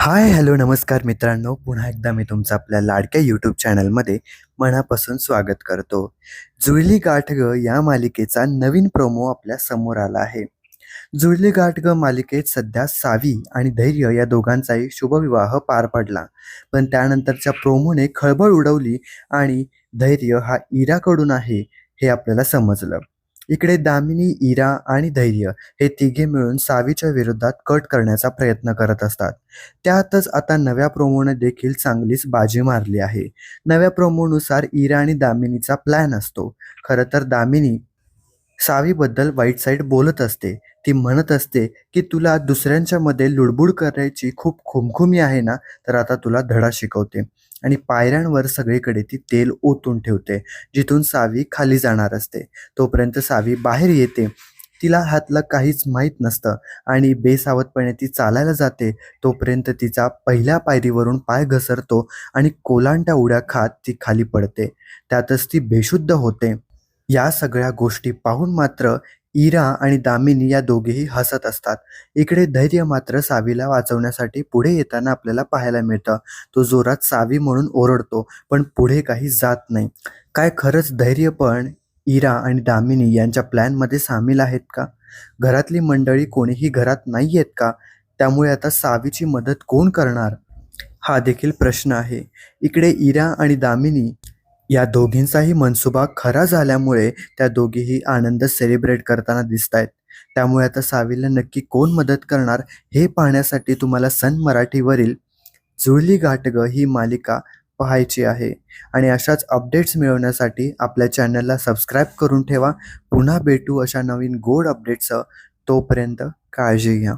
Hi hello नमस्कार मित्रांनो. पुन्हा एकदा मी तुमचं आपल्या लाडक्या यूट्यूब चॅनलमध्ये मनापासून स्वागत करतो. जुळली गाठ ग या मालिकेचा नवीन प्रोमो आपल्यासमोर आला आहे. जुळली गाठ ग मालिकेत सध्या सावी आणि धैर्य या दोघांचाही शुभविवाह पार पडला. पण त्यानंतरच्या प्रोमोने खळबळ उडवली आणि धैर्य हा इराकडून आहे हे आपल्याला समजलं. इकडे दामिनी इरा आणि धैर्य हे तिघे मिळून सावीच्या विरोधात कट करण्याचा प्रयत्न करत असतात. त्यातच आता नव्या प्रोमोने देखील चांगलीच बाजी मारली आहे. नव्या प्रोमोनुसार इरा आणि दामिनीचा प्लॅन असतो. खरं तर दामिनी सावीबद्दल वाईट साईड बोलत असते. ती म्हणत असते की तुला दुसऱ्यांच्यामध्ये लुडबुड करायची खूप खुमखुमी आहे ना तर आता तुला धडा शिकवते. आणि पायऱ्यांवर सगळीकडे ती तेल ओतून ठेवते जिथून सावी खाली जाणार असते. तोपर्यंत सावी बाहेर येते. तिला हातलं काहीच माहीत नसतं आणि बेसावधपणे ती चालायला जाते. तोपर्यंत तिचा पहिल्या पायरीवरून पाय घसरतो आणि कोलांट्या उड्या खात ती खाली पडते. त्यातच ती बेशुद्ध होते. या सगळ्या गोष्टी पाहून मात्र इरा आणि दामिनी या दोघेही हसत असतात. इकडे धैर्य मात्र सावीला वाचवण्यासाठी पुढे येताना आपल्याला पाहायला मिळतं. तो जोरात सावी म्हणून ओरडतो पण पुढे काही जात नाही. काय खरंच धैर्य पण इरा आणि दामिनी यांच्या प्लॅनमध्ये सामील आहेत का? घरातली मंडळी कोणीही घरात नाही आहेत का? त्यामुळे आता सावीची मदत कोण करणार? हा देखील प्रश्न आहे. इकडे इरा आणि दामिनी या दोघींचाही मनसुबा खरा झाल्यामुळे त्या दोघीही आनंद सेलिब्रेट करताना दिसत आहेत त्यामुळे आता सावीला नक्की कोण मदत करणार हे पाहण्यासाठी तुम्हाला सन मराठीवरील जुळली गाठग ही मालिका पाहायची आहे. आणि अशाच अपडेट्स मिळवण्यासाठी आपल्या चॅनलला सबस्क्राईब करून ठेवा. पुन्हा भेटू अशा नवीन गोड अपडेट्सचं तोपर्यंत काळजी घ्या.